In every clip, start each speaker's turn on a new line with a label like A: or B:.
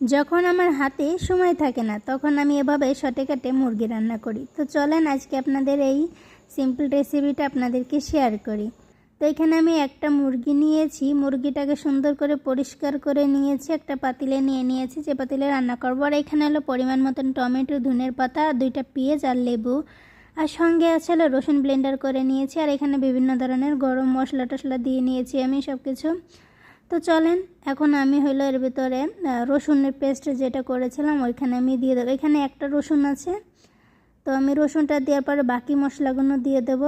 A: যখন আমার হাতে সময় থাকে না, তখন আমি এভাবে শটে কাটে মুরগি রান্না করি। তো চলেন আজকে আপনাদের এই সিম্পল রেসিপিটা আপনাদেরকে শেয়ার করি। তো এখানে আমি একটা মুরগি নিয়েছি। মুরগিটাকে সুন্দর করে পরিষ্কার করে নিয়েছি, একটা পাতিলে নিয়ে নিয়েছি। যে পাতিলে রান্না করব, আর এখানে হলো পরিমাণ মতন টমেটো, ধনের পাতা, আর দুইটা পেঁয়াজ আর লেবু। আর সঙ্গে আছে হলো রসুন ব্লেন্ডার করে নিয়েছি। আর এখানে বিভিন্ন ধরনের গরম মশলা টশলা দিয়ে নিয়েছি আমি সব কিছু তো চলেন, এখন আমি হইল এর ভিতরে রসুনের পেস্ট যেটা করেছিলাম, ওইখানে আমি দিয়ে দেবো। এখানে একটা রসুন আছে, তো আমি রসুনটা দেওয়ার পরে বাকি মশলাগুলো দিয়ে দেব।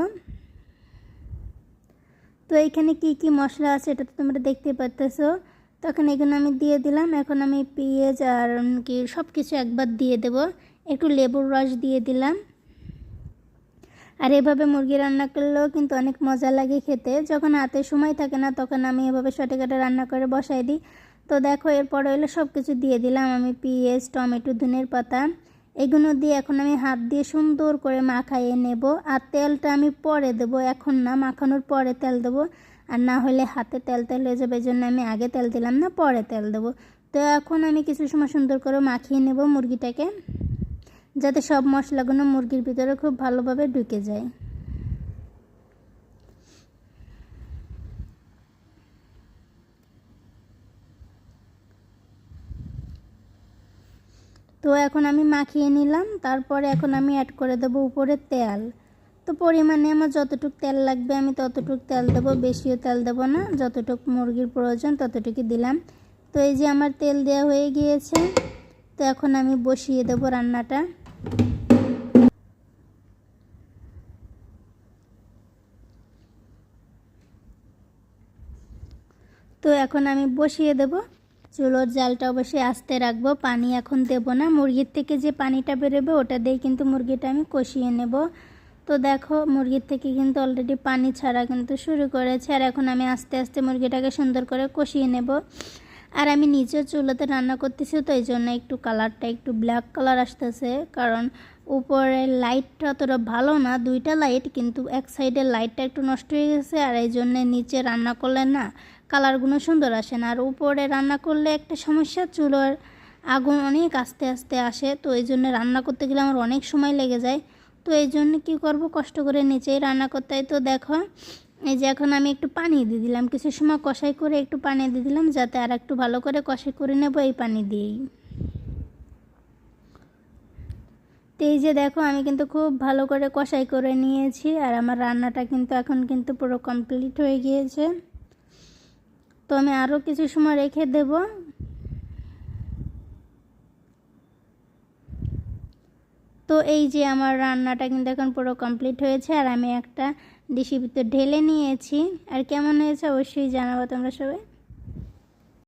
A: তো এইখানে কি কি মশলা আছে এটা তো তোমরা দেখতে পাচ্তেছো তখন এগুলো আমি দিয়ে দিলাম, এখন আমি পেঁয়াজ আর কি সব কিছু একবার দিয়ে দেব। একটু লেবুর রস দিয়ে দিলাম। আর এভাবে মুরগি রান্না করলেও কিন্তু অনেক মজা লাগে খেতে। যখন হাতে সময় থাকে না, তখন আমি এভাবে শটে কাটে রান্না করে বসাই দিই। তো দেখো, এরপর হইল সব কিছু দিয়ে দিলাম আমি পেঁয়াজ, টমেটো, ধনের পাতা। এগুলো দিয়ে এখন আমি হাত দিয়ে সুন্দর করে মাখাইয়ে নেব। আর তেলটা আমি পরে দেব, এখন না, মাখানোর পরে তেল দেবো। আর না হলে হাতে তেল তেল হয়ে যাবে জন্য আমি আগে তেল দিলাম না, পরে তেল দেবো। তো এখন আমি কিছু সময় সুন্দর করে মাখিয়ে নেব মুরগিটাকে। যাতে সব মশলাগুলো মুরগির ভিতরে খুব ভালোভাবে ঢুকে যায়। তো এখন আমি মাখিয়ে নিলাম, তারপরে এখন আমি অ্যাড করে দেবো উপরে তেল। তো পরিমাণে আমার যতটুকু তেল লাগবে আমি ততটুকু তেল দেবো, বেশিও তেল দেবো না, যতটুক মুরগির প্রয়োজন ততটুকু দিলাম। তো এই যে আমার তেল দেওয়া হয়ে গিয়েছে, তো এখন আমি বসিয়ে দেবো রান্নাটা। তো এখন আমি বসিয়ে দেব। চুলোর জালটা অবশ্যই আস্তে রাখব। পানি এখন দেব না। মুরগির থেকে যে পানিটা বেরোবে, ওটা দিয়ে কিন্তু মুরগিটা আমি কষিয়ে নেব। তো দেখো, মুরগির থেকে কিন্তু অলরেডি পানি ছাড়া কিন্তু শুরু করেছে। আর এখন আমি আস্তে আস্তে মুরগিটাকে সুন্দর করে কষিয়ে নেব। আর আমি নিচের চুলোতে রান্না করতেছি, তো এই জন্য একটু কালারটা একটু ব্ল্যাক কালার আসতেছে। কারণ উপরের লাইটটা অতটা ভালো না, দুইটা লাইট কিন্তু এক সাইডের লাইটটা একটু নষ্ট হয়ে গেছে, আর এই জন্যে নিচে রান্না করলে না কালারগুলো সুন্দর আসে না। আর উপরে রান্না করলে একটা সমস্যা, চুলোর আগুন অনেক আস্তে আস্তে আসে, তো এই জন্য রান্না করতে গেলে আমার অনেক সময় লেগে যায়। তো এই জন্য কী করব? কষ্ট করে নিচেই রান্না করতে তো দেখো এই যে এখন আমি একটু পানি দিয়ে দিলাম। কিছু সময় কষাই করে একটু পানি দিয়ে দিলাম, যাতে আর একটু ভালো করে কষাই করে নেব এই পানি দিয়েই। তো এই যে দেখো, আমি কিন্তু খুব ভালো করে কষাই করে নিয়েছি, আর আমার রান্নাটা কিন্তু এখন কিন্তু পুরো কমপ্লিট হয়ে গিয়েছে। তো আমি আরও কিছু সময় রেখে দেব। তো এই যে আমার রান্নাটা কিন্তু এখন পুরো কমপ্লিট হয়েছে, আর আমি একটা ডিশি ভিতর ঢেলে নিয়েছি। আর কেমন হয়েছে অবশ্যই জানাব তোমরা সবাই।